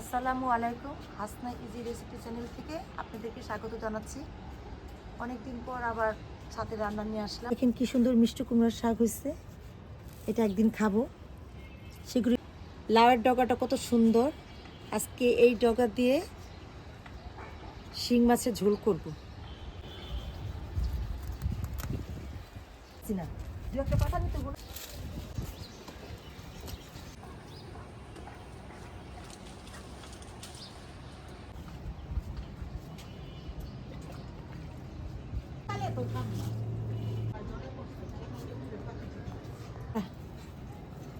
আসসালামু আলাইকুম, Hasna easy recipe channel থেকে আপনাদেরকে স্বাগত জানাচ্ছি। অনেকদিন পর আবার সাথে রান্না নিয়ে আসলাম। দেখেন কি সুন্দর মিষ্টি কুমড়ার শাক হয়েছে। এটা একদিন খাব। সেগুলি লাউয়ের ডগাটা কত সুন্দর। আজকে এই ডগা দিয়ে শিং মাছের ঝোল করব। না। দু একটা কথা নিতে বলো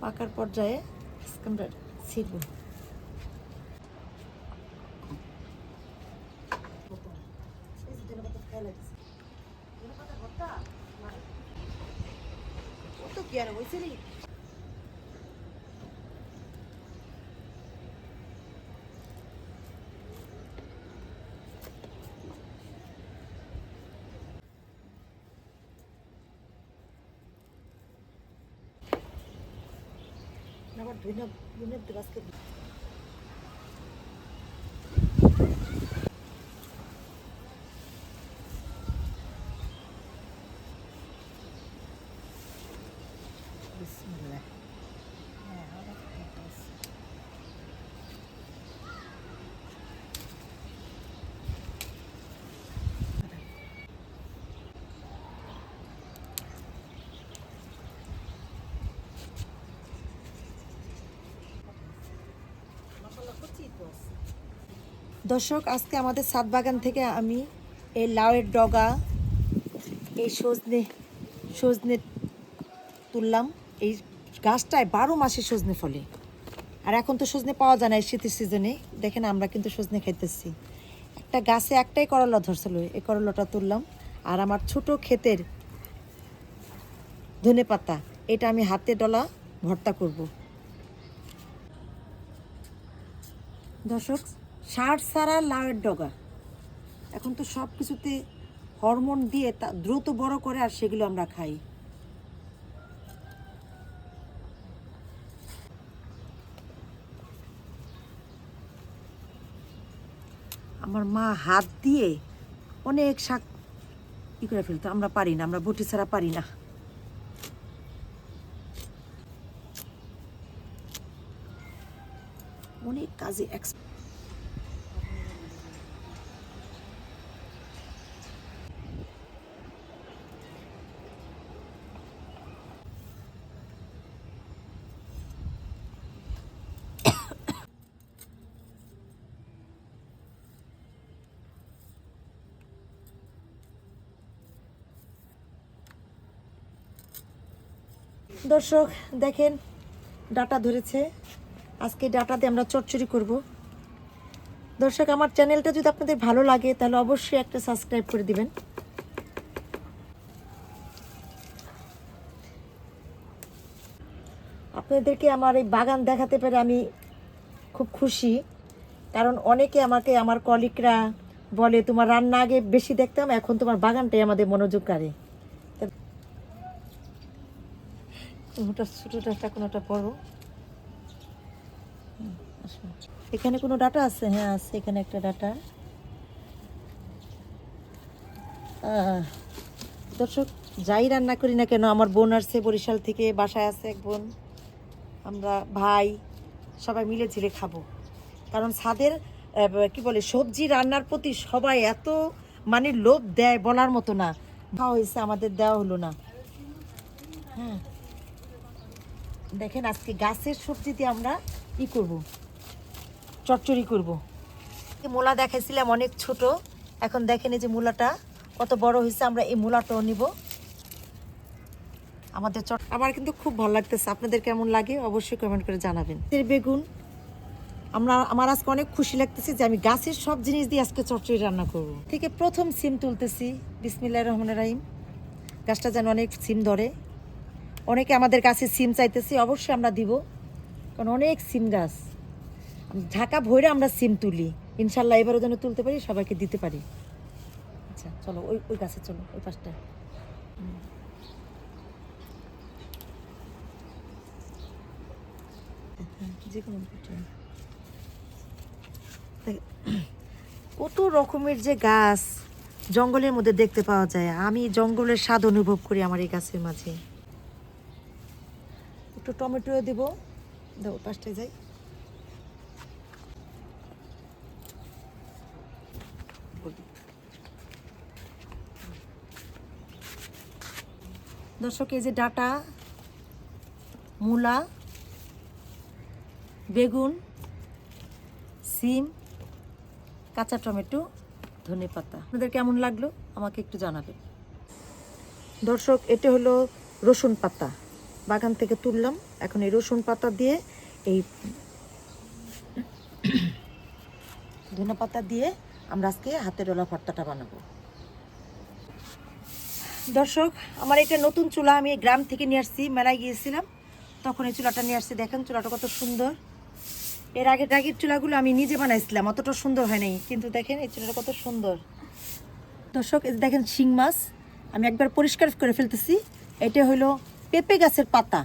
পাকার পর্যায়ে আজকে আমরা ছিলব তো কি আর হয়েছে আবার ধুইনা ধুইনা আজকে বিসমিল্লাহ হ্যাঁ আবার একটা আছে। দর্শক, আজকে আমাদের সাত বাগান থেকে আমি এই লাউয়ের ডগা, এই সজনে সজনে তুললাম। এই গাছটায় বারো মাসে সজনে ফলে। আর এখন তো সজনে পাওয়া যায় না এই শীতের সিজনে। দেখেন, আমরা কিন্তু সজনে খাইতেছি। একটা গাছে একটাই করলা ধরছিল, এই করলাটা তুললাম। আর আমার ছোট ক্ষেতের ধনে পাতা, এটা আমি হাতে ডলা ভর্তা করব। দর্শক সার সারা লাউয়ের ডগা। এখন তো সব কিছুতে হরমোন দিয়ে তা দ্রুত বড় করে আর সেগুলো আমরা খাই। আমার মা হাত দিয়ে অনেক শাক ই করে ফেলতো, আমরা পারি না, আমরা বটি ছাড়া পারি না। অনেক কাজে এক্স দর্শক, দেখেন, ডাটা ধরেছে। আজকে ডাটা দিয়ে আমরা চচ্চড়ি করব। দর্শক, আমার চ্যানেলটা যদি আপনাদের ভালো লাগে, তাহলে অবশ্যই একটা সাবস্ক্রাইব করে দিবেন। আপনাদেরকে আমার এই বাগান দেখাতে পেরে আমি খুব খুশি। কারণ অনেকে আমাকে, আমার কলিকরা বলে, তোমার রান্না আগে বেশি দেখতাম, এখন তোমার বাগানটাই আমাদের মনোযোগ কাড়ে কোনোটা ছোটোটা একটা, কোনোটা বড়। এখানে কোনো ডাটা আছে? হ্যাঁ আছে এখানে একটা ডাটা। দর্শক, যাই রান্না করি না কেন, আমার বোন আসছে বরিশাল থেকে, বাসায় আছে এক বোন। আমরা ভাই, সবাই মিলে ঝিলে খাব। কারণ ছাদের কি বলে, সবজি রান্নার প্রতি সবাই এত মানে লোভ দেয় বলার মতো না। খাওয়া হয়েছে, আমাদের দেওয়া হলো না। হ্যাঁ। দেখেন আজকে গাছের সবজি দিয়ে আমরা ই করব চচ্চড়ি করব। এই মূলা দেখাইছিলাম অনেক ছোট। এখন দেখেন এই যে মূলাটা কত বড় হয়েছে আমরা এই মূলাটাও নিব। আমাদের চট আমার কিন্তু খুব ভালো লাগতেছে। আপনাদের কেমন লাগে অবশ্যই কমেন্ট করে জানাবেন। বেগুন আমরা আমার আজকে অনেক খুশি লাগতেছে যে আমি গাছের সব জিনিস দিয়ে আজকে চটচড়ি রান্না করব। থেকে প্রথম সিম তুলতেছি বিসমিল্লাহ রহমান রাহিম। গাছটা যেন অনেক সিম ধরে। অনেকে আমাদের কাছে সিম চাইতেছি, অবশ্যই আমরা দিব। কারণ অনেক সিম গাছ। ঢাকা ভৈরে আমরা সিম তুলি। ইনশাল্লাহ এবারও যেন তুলতে পারি, সবাইকে দিতে পারি। আচ্ছা চলো, ওই ওই গাছে চলো, ওই পাশটা। কত রকমের যে গাছ জঙ্গলের মধ্যে দেখতে পাওয়া যায়। আমি জঙ্গলের স্বাদ অনুভব করি আমার এই গাছের মাঝে। একটু টমেটো দেব। দেবো পাশটায় যাই। দর্শক, এই যে ডাটা, মূলা, বেগুন, সিম, কাঁচা টমেটো, ধনে পাতা। আপনাদের কেমন লাগল? আমাকে একটু জানাবেন। দর্শক, এটা হলো রসুন পাতা। বাগান থেকে তুললাম। এখন এই রসুন পাতা দিয়ে এই ধনে পাতা দিয়ে আমরা আজকে হাতের ওলা ভর্তাটা বানাবো। দর্শক, আমার এটা নতুন চুলা, আমি গ্রাম থেকে নিয়ে আসছি, মেলায় গিয়েছিলাম। তখন এই চুলাটা নিয়ে আসছি, দেখেন চুলাটা কত সুন্দর। এর আগে আগের চুলাগুলো আমি নিজে বানাইছিলাম, অতটা সুন্দর হয় নাই। কিন্তু দেখেন এই চুলাটা কত সুন্দর। দর্শক দেখেন শিং মাছ, আমি একবার পরিষ্কার করে ফেলতেছি। এটা হলো পেঁপে গাছের পাতা।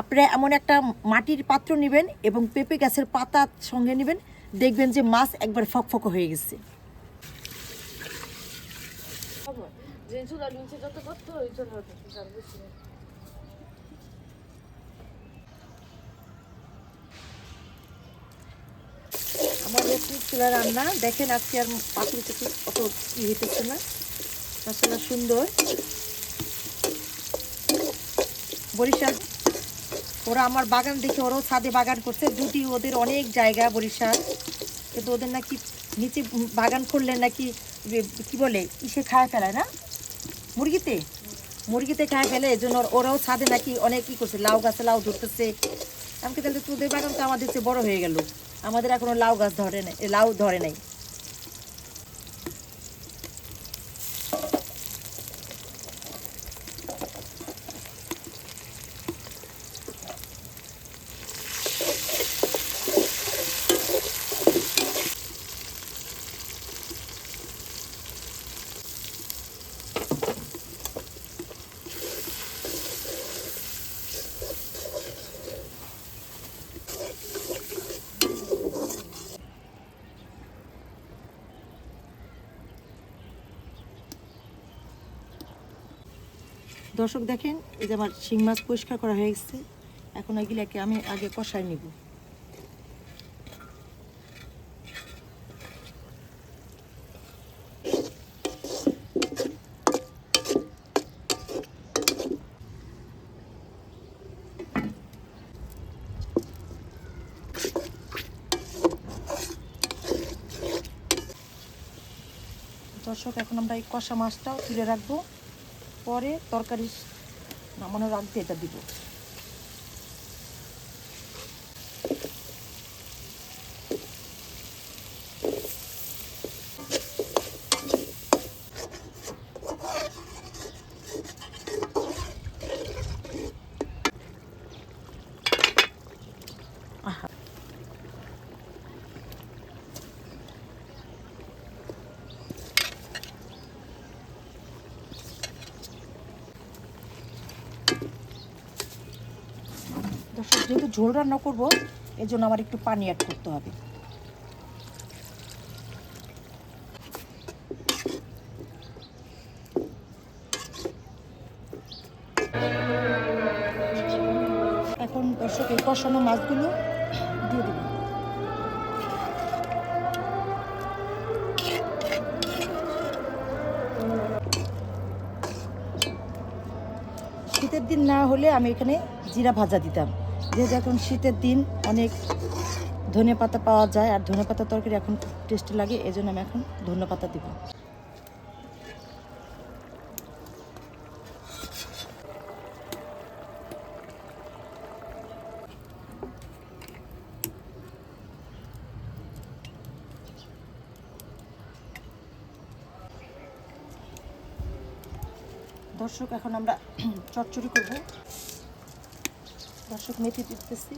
আপনারা এমন একটা মাটির পাত্র নেবেন এবং পেঁপে গাছের পাতা সঙ্গে নেবেন। দেখবেন যে মাছ একবার ফকফক হয়ে গেছে। আমার চুলা রান্না। দেখেন আজকে আর থেকে অত ই হইতেছে না। মশলা সুন্দর। বরিশাল। ওরা আমার বাগান দেখে ওরাও ছাদে বাগান করছে। দুটি ওদের অনেক জায়গা বরিশাল। কিন্তু ওদের নাকি নিচে বাগান করলে নাকি কি বলে, ইসে খায় ফেলায় না? মুরগিতে? মুরগিতে খায় ফেলে এই জন্য ওরাও ছাদে নাকি অনেক কি করছে, লাউ গাছে লাউ ধরতেছে। আমাকে তাহলে তোদের বাগান তো আমাদের চেয়ে বড় হয়ে গেল। আমাদের এখনও লাউ গাছ ধরে নাই লাউ ধরে নাই। দর্শক দেখেন, এই যে আমার শিং মাছ পরিষ্কার করা হয়ে গেছে। এখন এগুলাকে আমি আগে কষাই নিব। দর্শক, এখন আমরা এই কষা মাছটাও তুলে রাখব। পরে তরকারি নামানোর আগে এটা দিব। দর্শক, যেহেতু ঝোল রান্না করব এর জন্য আমার একটু পানি অ্যাড করতে হবে। এখন দর্শক, এই কষানো মাছগুলো দিয়ে দেবো শীতের দিন না হলে আমি এখানে জিরা ভাজা দিতাম। যেহেতু এখন শীতের দিন অনেক ধনে পাতা পাওয়া যায় আর ধনে পাতা তরকারি এখন খুব টেস্টি লাগে এই জন্য আমি এখন ধনে পাতা দিব। দর্শক, এখন আমরা চচ্চড়ি করব। দর্শক মেথি দিতেছি।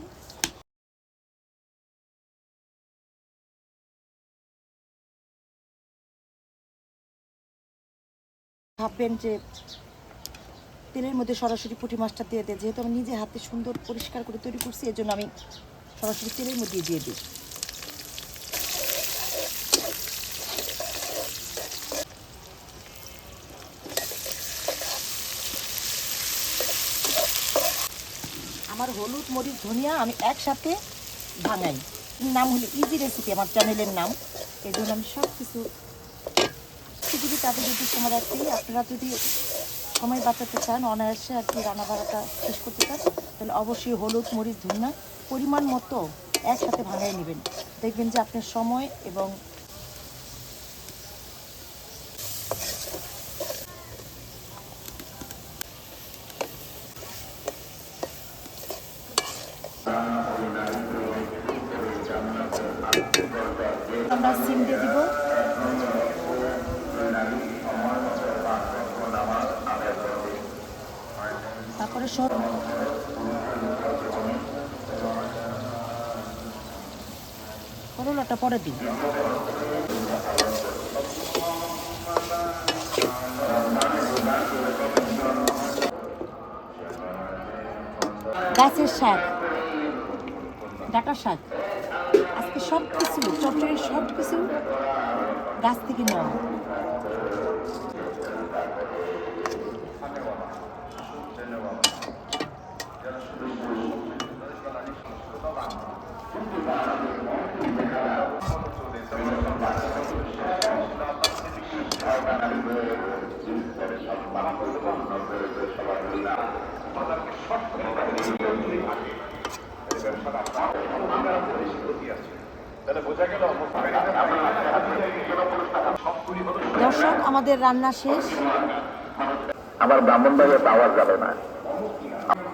ভাববেন যে তেলের মধ্যে সরাসরি পুঁটি মাছটা দিয়ে দেয় যেহেতু আমি নিজে হাতে সুন্দর পরিষ্কার করে তৈরি করছি, এজন্য জন্য আমি সরাসরি তেলের মধ্যে দিয়ে দিই। হলুদ, মরিচ, ধনিয়া আমি একসাথে ভাঙাই নাম হলো ইজি রেসিপি আমার চ্যানেলের নাম। এই জন্য আমি সব কিছু যদি তাদের যদি সময় রাখতে আপনারা যদি সময় বাঁচাতে চান, অনায়াসে আর কি রান্না বাড়াটা শেষ করতে চান, তাহলে অবশ্যই হলুদ, মরিচ, ধনিয়া পরিমাণ মতো একসাথে ভাঙাই নেবেন। দেখবেন যে আপনার সময় এবং আমরা সিম দিয়ে দিব। তারপরে সব করলাটা পরে দিই গাছের শাক। ডাটা শাক। আজকে সব কিছু চটচড়ির সব কিছু গাছ থেকে নেওয়া দর্শক আমাদের রান্না শেষ। আমার ব্রাহ্মণ পাওয়া যাবে না।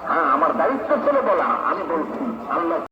হ্যাঁ আমার দায়িত্ব ছিল বলা আমি বলছি আল্লাহ